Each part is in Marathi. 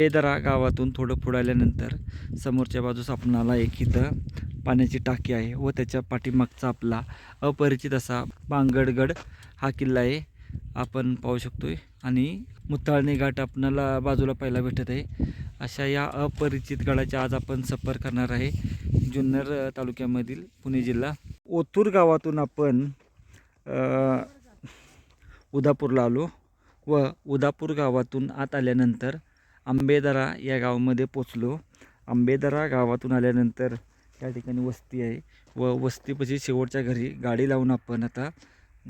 बेदरा गावातून थोडं पुढाल्यानंतर समोरच्या बाजूस आपणाला एक इथं. पाण्याची टाकी आहे व त्याच्या पाठीमागचा आपला अपरिचित असा बांगडगड हा किल्ला आहे. आपण पाहू शकतो आहे आणि मुत्ताळणी घाट आपणाला बाजूला पाहायला भेटत आहे. अशा या अपरिचित गडाच्या आज आपण सफर करणार आहे. जुन्नर तालुक्यामधील पुणे जिल्हा. ओतूर गावातून आपण उदापूरला आलो व उदापूर गावातून आत आल्यानंतर आंबेदरा या गावामध्ये पोचलो. आंबेदरा गावातून आल्यानंतर त्या ठिकाणी वस्ती आहे व वस्तीपाशी शेवटच्या घरी गाडी लावून आपण आता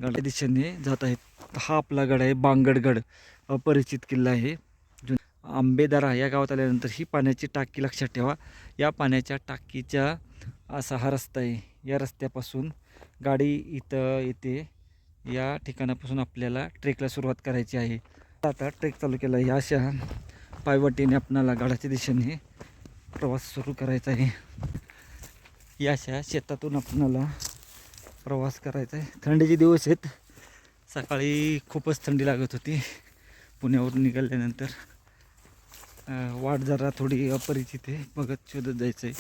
गडा दिशेने जात आहेत. हा आपला गड आहे बांगडगड अपरिचित किल्ला आहे. जुन आंबेदरा या गावात आल्यानंतर ही पाण्याची टाकी लक्षात ठेवा. या पाण्याच्या टाकीच्या असा हा रस्ता आहे. या रस्त्यापासून गाडी इथं येते. या ठिकाणापासून आपल्याला ट्रेकला सुरुवात करायची आहे. आता ट्रेक चालू केला आहे. अशा पायवाटीने आपणाला गडाच्या दिशेने प्रवास सुरू करायचा आहे. या अशा शेतातून आपणाला प्रवास करायचा आहे. थंडीचे दिवस आहेत. सकाळी खूपच थंडी लागत होती. पुण्यावरून निघाल्यानंतर वाट जरा थोडी अपरिचित आहे. बघत शोधत जायचं आहे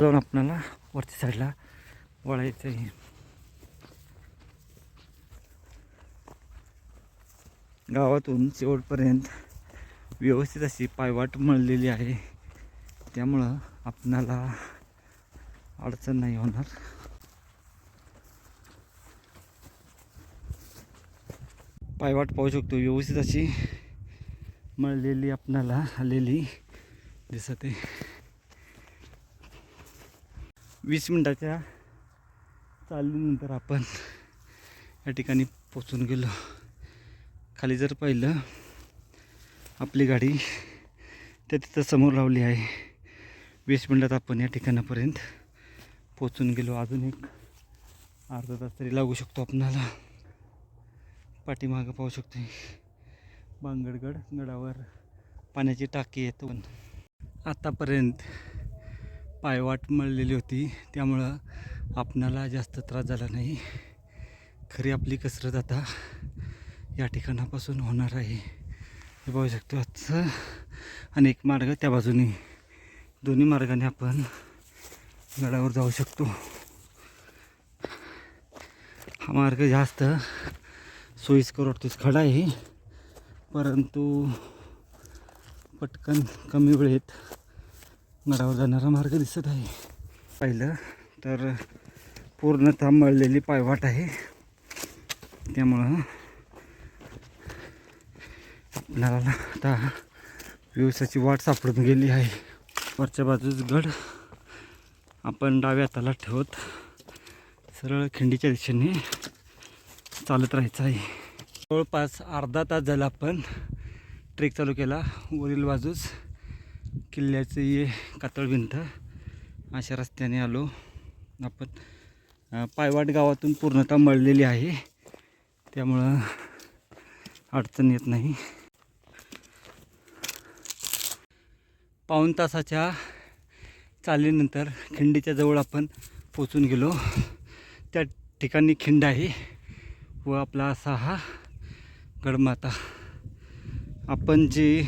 जाऊन आपणाला वरच्या साईडला वळायचं आहे गावातून शेवटपर्यंत व्यवस्थित अशी पायवाट मळलेली आहे. त्यामुळं आपणाला अडचण नाही होणार. पायवाट पाहू शकतो व्यवस्थित अशी मळलेली आपणाला आलेली दिसत. आहे वीस मिनटाच्या चालल्यानंतर आपण या ठिकाणी पोचून गेलो. खाली जर पाहिलं आपली गाडी त्या तिथं समोर लावली आहे. वीस मिनटात आपण या ठिकाणापर्यंत पोचून गेलो. अजून एक अर्धा तास तरी लागू शकतो आपणाला. पाठीमागं पाहू शकतो बांगडगड गडावर पाण्याची टाकी येतो पण आतापर्यंत पायवाट मळलेली होती. त्यामुळं आपणाला जास्त त्रास झाला नाही. खरी आपली कसरत आता या ठिकाणापासून होणार आहे. हे पाहू शकतो आजचं आणि एक मार्ग त्या बाजूने. दोन्ही मार्गाने आपण गडावर जाऊ शकतो. हा मार्ग जास्त सोयीस्कर वाटतोच खडा आहे. परंतु पटकन कमी वेळेत गडावर जाणारा मार्ग दिसत आहे. पाहिलं तर पूर्णतः मळलेली पायवाट आहे. त्यामुळं आपल्याला आता व्यवसायाची वाट सापडून गेली आहे. वरच्या बाजूस गड. आपण डाव्या हाताला ठेवत सरळ खिंडीच्या दिशेने चालत राहायचं आहे. जवळपास अर्धा तास झाला आपण ट्रेक चालू केला. वरील बाजूस किल्ल्याचं ये कातळ भिंत. अशा रस्त्याने आलो. आपण पायवाट गावातून पूर्णतः मळलेली आहे. त्यामुळं अडचण येत नाही. पाऊण तासाच्या चालीनंतर खिंडीच्या जवळ आपण पोचून गेलो. त्या ठिकाणी खिंड आहे व आपला असा हा गडमाता. आपण जी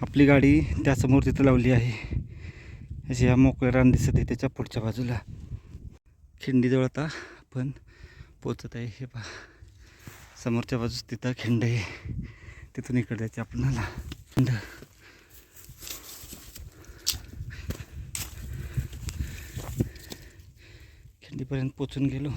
आपली गाडी त्यासमोर तिथं लावली आहे. अशी ह्या मोकळ्या रान दिसत आहे त्याच्या पुढच्या बाजूला. खिंडीजवळ आता आपण पोचत आहे. हे पहा. समोरच्या बाजूस तिथं खिंड आहे. तिथून इकडे जायचं आपल्याला खिंड. खिंडीपर्यंत पोचून गेलो.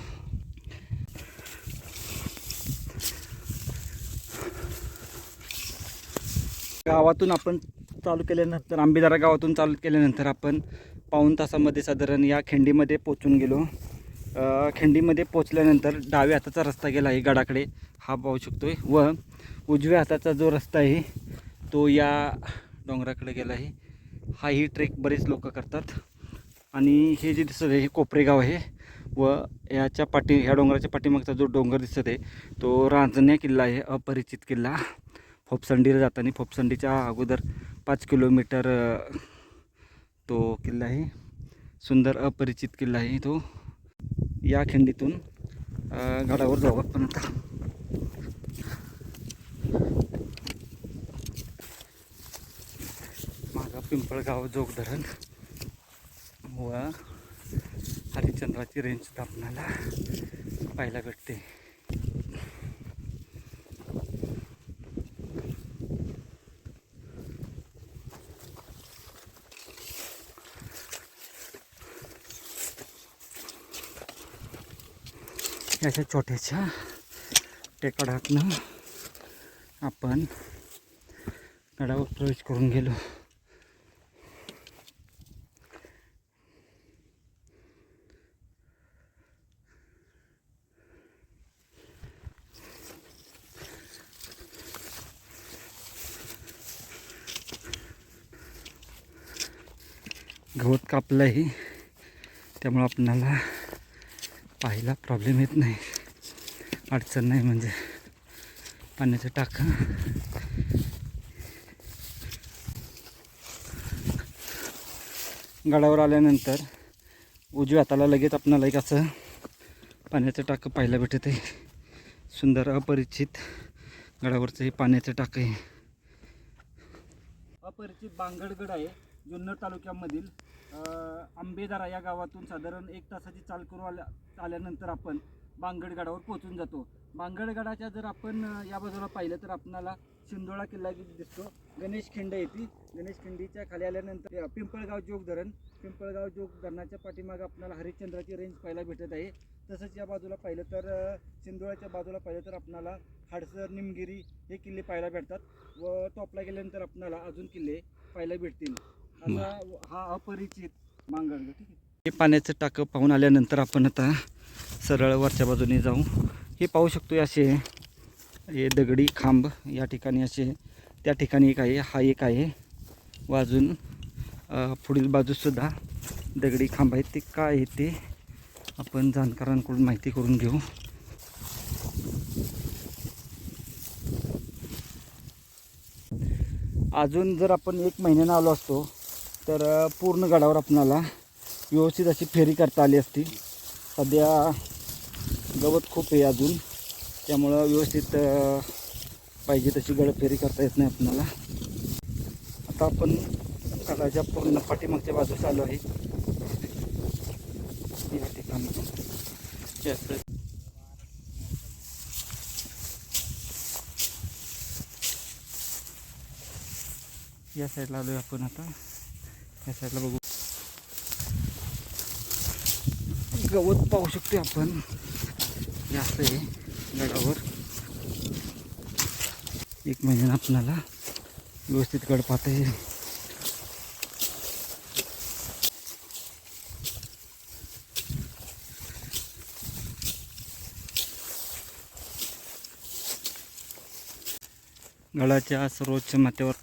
गावातून आपण चालू केल्यानंतर आंबेदारा गावातून चालू केल्यानंतर आपण पाऊण तासामध्ये साधारण या खिंडीमध्ये पोचून गेलो. खिंडीमध्ये पोचल्यानंतर डाव्या हाताचा रस्ता गेला आहे गडाकडे. हा पाहू शकतोय. व उजव्या हाताचा जो रस्ता आहे तो या डोंगराकडे गेला आहे. हाही ट्रेक बरेच लोक करतात. आणि हे जे दिसत आहे हे कोपरेगाव आहे. व याच्या पाठी ह्या डोंगराच्या पाठीमागचा जो डोंगर दिसत आहे तो रांजण्या किल्ला आहे अपरिचित किल्ला. फोपसंडीला जाताना फोपसंडीच्या अगोदर पाच किलोमीटर तो किल्ला आहे. सुंदर अपरिचित किल्ला आहे तो. या खिंडीतून गडावर जाऊ आपण आता. पिंपळगाव जोग धरण व हरिश्चंद्राची रेंज सुद्धा पाहायला भेटते. याच्या छोट्याशा टेकडातनं आपण गडावर प्रवेश करून गेलो. गवत कापलं आहे त्यामुळं आपणाला पाहायला प्रॉब्लेम येत नाही. अडचण नाही म्हणजे. पाण्याचं टाका. गडावर आल्यानंतर उजव्या हाताला लगेच आपणाला एक असं पाण्याचं टाकं पाहायला भेटत आहे. सुंदर अपरिचित गडावरचं हे पाण्याचं टाकं आहे. अपरिचित बांगडगड आहे. जुन्नर तालुक्यामधील आंबेदारा या गावातून साधारण एक तासाची चाल करू आल्या आल्यानंतर आपण बांगडगडावर पोहोचून जातो. बांगडगडाच्या जर आपण या बाजूला पाहिलं तर आपणाला शिंदोळा किल्ला दिसतो. गणेश खिंड येते गणेश खिंडीच्या खाली आल्यानंतर पिंपळगाव जोग धरण. पिंपळगाव जोग धरणाच्या पाठीमागे आपल्याला हरिश्चंद्राची रेंज पाहायला भेटत आहे. तसंच या बाजूला पाहिलं तर अं, शिंदोळ्याच्या बाजूला पाहिलं तर आपणाला हाडसर निमगिरी हे किल्ले पाहायला भेटतात. व टॉपला गेल्यानंतर आपणाला अजून किल्ले पाहायला भेटतील. हा अपरिचित मांगड ठीक आहे. हे पाण्याचं टाकं पाहून आल्यानंतर आपण आता सरळ वरच्या बाजूने जाऊ. हे पाहू शकतो असे हे दगडी खांब या ठिकाणी असे. त्या ठिकाणी एक आहे हा एक आहे. व अजून अ, पुढील बाजूसुद्धा दगडी खांब आहेत. ते काय आहे ते आपण जाणकारांकडून माहिती करून घेऊ. अजून जर आपण एक महिन्यानं आलो असतो तर पूर्ण गडावर आपणाला व्यवस्थित अशी फेरी करता आली असती. सध्या गवत खूप आहे अजून. त्यामुळं व्यवस्थित पाहिजे तशी गड फेरी करता येत नाही आपणाला. आता आपण गडाच्या पूर्ण पाठीमागच्या बाजूस आलो आहे. या ठिकाणी. या साईडला आलोय आपण आता. या साईडला बघू. गवत पाहू शकतो आपण. जास्त आहे गडावर. एक महिन्यानं आपणाला व्यवस्थित गड पाहता येईल. गडाच्या सर्वोच्च माथ्यावर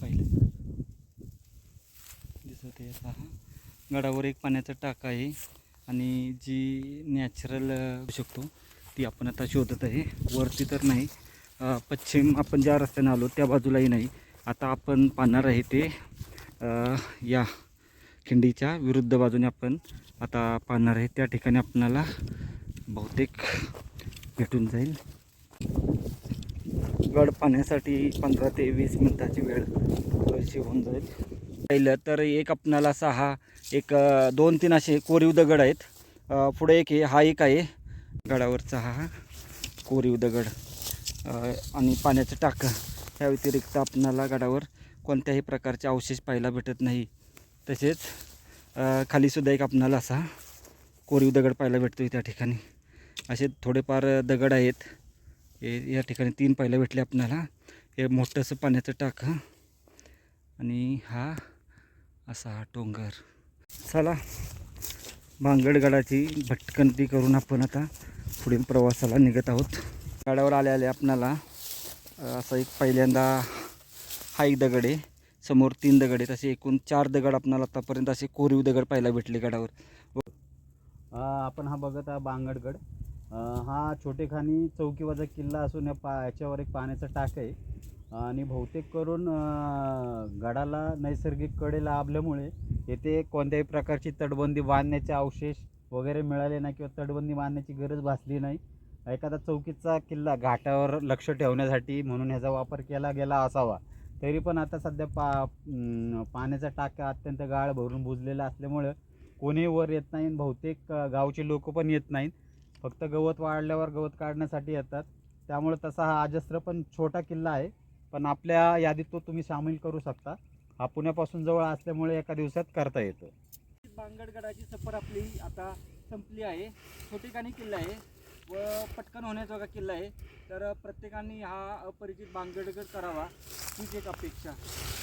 पाहिलं तर दिसत आहे असा हा गडावर एक पाण्याचा टाका आहे आणि जी नॅचरल शकतो ती आपण आता शोधत आहे. वरती तर नाही पश्चिम आपण ज्या रस्त्याने आलो त्या बाजूलाही नाही. आता आपण पाहणार आहे ते या खिंडीच्या विरुद्ध बाजूने आपण आता पाहणार आहे. त्या ठिकाणी आपणाला बहुतेक भेटून जाईल. गड पाहण्यासाठी पंधरा ते वीस मिनिटाची वेळ अशी होऊन जाईल. पाहिलं तर एक आपणाला असा हा एक दोन तीन असे कोरीव दगड आहेत. पुढे एक आहे हा एक आहे. गडावरचा हा कोरीव दगड. आणि पाण्याचं टाकं. ह्या व्यतिरिक्त आपणाला गडावर कोणत्याही प्रकारचे अवशेष पाहायला भेटत नाही. तसेच खालीसुद्धा एक आपणाला असा कोरीव दगड पाहायला भेटतो त्या ठिकाणी. असे थोडेफार दगड आहेत. हे या ठिकाणी तीन पाहायला भेटले आपणाला. हे मोठंसं पाण्याचं टाकं. आणि हा असा हा डोंगर. चला भांगडगडाची भटकंती करून आपण आता पुढील प्रवासाला निघत आहोत. गडावर आले आले आपणाला असा एक पहिल्यांदा हा एक दगड आहे. समोर तीन दगड आहेत. असे एकूण चार दगड आपणाला आतापर्यंत असे कोरीव दगड पाहायला भेटले गडावर आपण हा बघत आहात बांगडगड हा छोटेखानी चौकीवाजा किल्ला असून या पा याच्यावर एक पाण्याचा टाक आहे. आणि बहुतेक करून गडाला नैसर्गिककडे लाभल्यामुळे येथे कोणत्याही प्रकारची तटबंदी बांधण्याचे अवशेष वगैरे मिळाले नाही किंवा तटबंदी बांधण्याची गरज भासली नाही. एखादा चौकीचा किल्ला घाटावर लक्ष ठेवण्यासाठी म्हणून ह्याचा वापर केला गेला असावा. तरी पण आता सध्या पा पाण्याचा टाका अत्यंत गाळ भरून बुजलेला असल्यामुळं कोणी वर येत नाही बहुतेक गावचे लोक पण येत नाहीत. फक्त गवत वाढल्यावर गवत काढण्यासाठी येतात. त्यामुळे तसा हा अजस्त्र पण छोटा किल्ला आहे. पण आपल्या यादीत तो तुम्ही सामील करू शकता. हा पुण्यापासून जवळ असल्यामुळे एका दिवसात करता येतो. बांगडगडाची सफर आपली आता संपली आहे. छोटेखानी किल्ला आहे व पटकन होण्याजोगा किल्ला आहे. तर प्रत्येकाने हा अपरिचित बांगडगड करावा. हीच एक अपेक्षा.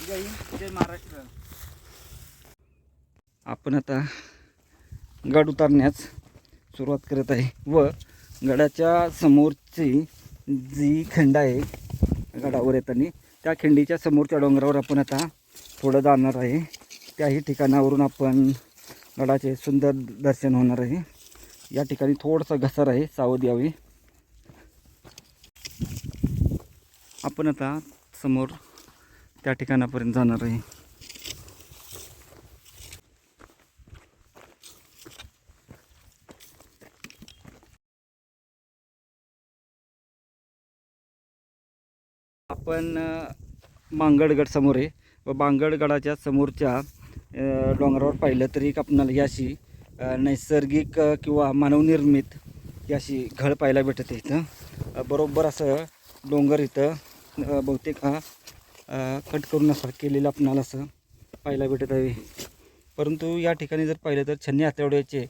जय हिंद जय महाराष्ट्र. आपण आता गड उतारण्यास सुरुवात करत आहे व गडाच्या समोरची जी खंड आहे गडावर येताना त्या खिंडीच्या समोरच्या डोंगरावर आपण आता थोडं जाणार आहे. त्याही ठिकाणावरून आपण गडाचे सुंदर दर्शन होणार आहे. या ठिकाणी थोडंसं घसर आहे सावध यावी. आपण आता समोर त्या ठिकाणापर्यंत जाणार आहे. आपण मांगडगड समोर आहे. व मांगडगडाच्या समोरच्या डोंगरावर पाहिलं तरी एक आपणाला ही अशी नैसर्गिक किंवा मानवनिर्मित ही अशी घळ पाहायला भेटते इथं. बरोबर असं डोंगर इथं बहुतेक हा कट करून असं केलेलं आपणाला असं पाहायला भेटत आहे. परंतु या ठिकाणी जर पाहिलं तर छन्नी आतवड्याचे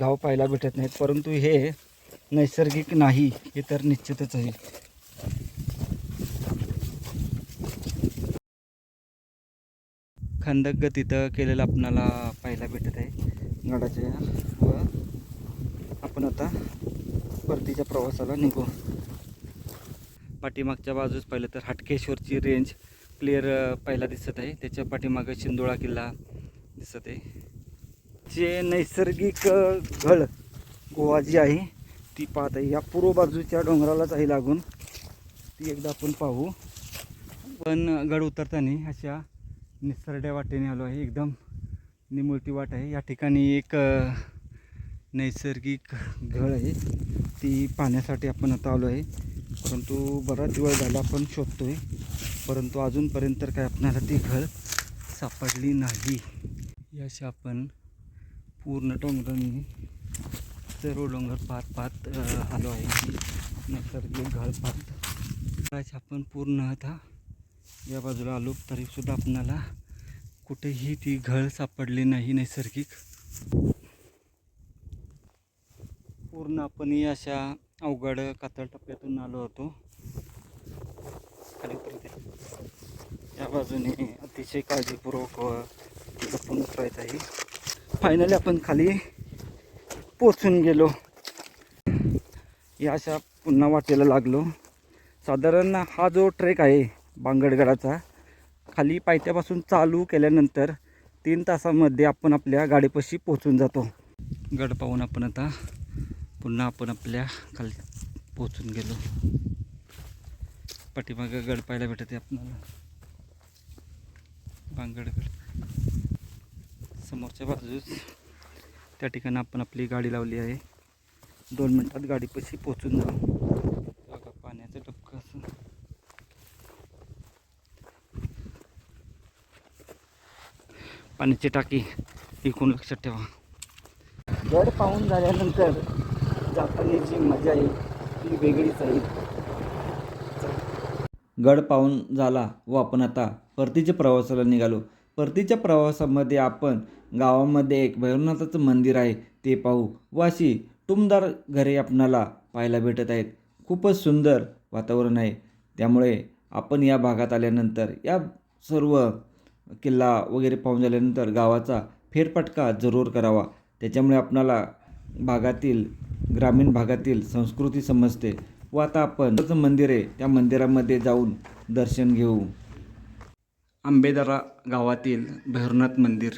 गाव पाहायला भेटत नाहीत. परंतु हे नैसर्गिक नाही हे तर निश्चितच आहे. खंदक तिथं केलेलं आपणाला पाहायला भेटत आहे. गडाच्या व आपण आता परतीच्या प्रवासाला निघू. पाठीमागच्या बाजूस पाहिलं तर हटकेश्वरची रेंज क्लिअर पाहायला दिसत आहे. त्याच्या पाठीमागं शिंदोळा किल्ला दिसत आहे. जे नैसर्गिक अ, घळ गोवा जी आहे ती पाहत आहे. या पूर्व बाजूच्या डोंगरालाच आहे लागून ती एकदा आपण पाहू. पण गड उतरताना अशा निसरड्या वाटेने आलो आहे. एकदम निमुळती वाट आहे. या ठिकाणी एक नैसर्गिक घळ आहे. ती पाहण्यासाठी आपण आता आलो आहे. परंतु बराच वेळ झाला आपण शोधतो आहे परंतु अजूनपर्यंत तर काय आपणाला ती घळ सापडली नाही. याशी आपण पूर्ण डोंगरांनी सर्व डोंगर पार पाहत आलो आहे. नैसर्गिक घळ पाहत. आपण पूर्ण आता या बाजूला आलो तरीसुद्धा आपणाला कुठेही ती घळ सापडली नाही नैसर्गिक. पूर्ण आपण अशा अवघड कातळ टप्प्यातून आलो होतो. या बाजूने अतिशय काळजीपूर्वक जपून उतरायचं आहे. फायनली आपण खाली पोचून गेलो. या अशा पुन्हा वाटेला लागलो. साधारण हा जो ट्रेक आहे बांगडगडाचा. खाली पायथ्यापासून चालू केल्यानंतर तीन तासामध्ये आपण आपल्या गाडीपाशी पोचून जातो. गड पाहून आपण आता पुन्हा आपण आपल्या खाली पोचून गेलो. पाठीमागं गड पाहायला भेटते आपल्याला. बांगडगड. समोरच्या बाजूस त्या ठिकाणी आपण आपली गाडी लावली आहे. दोन मिनटात गाडीपाशी पोचून जाऊ बघा पाण्याचं टपकं असं पाण्याची टाकी विकून लक्षात ठेवा. गड पाहून झाल्यानंतर जाताना मजा आहे ती वेगळीच आहे. गड पाहून झाला व आपण आता परतीच्या प्रवासाला निघालो. परतीच्या प्रवासामध्ये आपण गावामध्ये एक भैरवनाथाचं मंदिर आहे ते पाहू व अशी टुमदार घरे आपणाला पाहायला भेटत आहेत. खूपच सुंदर वातावरण आहे. त्यामुळे आपण या भागात आल्यानंतर या सर्व किल्ला वगैरे पाहून झाल्यानंतर गावाचा फेरफटका जरूर करावा. त्याच्यामुळे आपणाला भागातील ग्रामीण भागातील संस्कृती समजते व आता आपण जे मंदिर आहे त्या मंदिरामध्ये जाऊन दर्शन घेऊ. आंबेदरा गावातील भैरवनाथ मंदिर.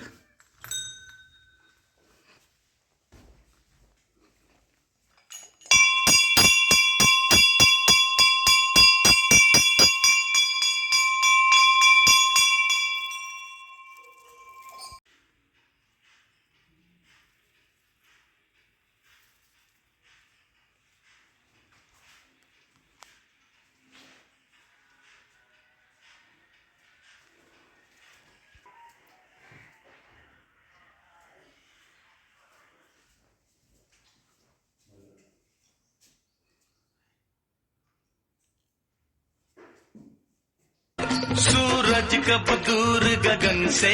सूरज कब दूर गगन से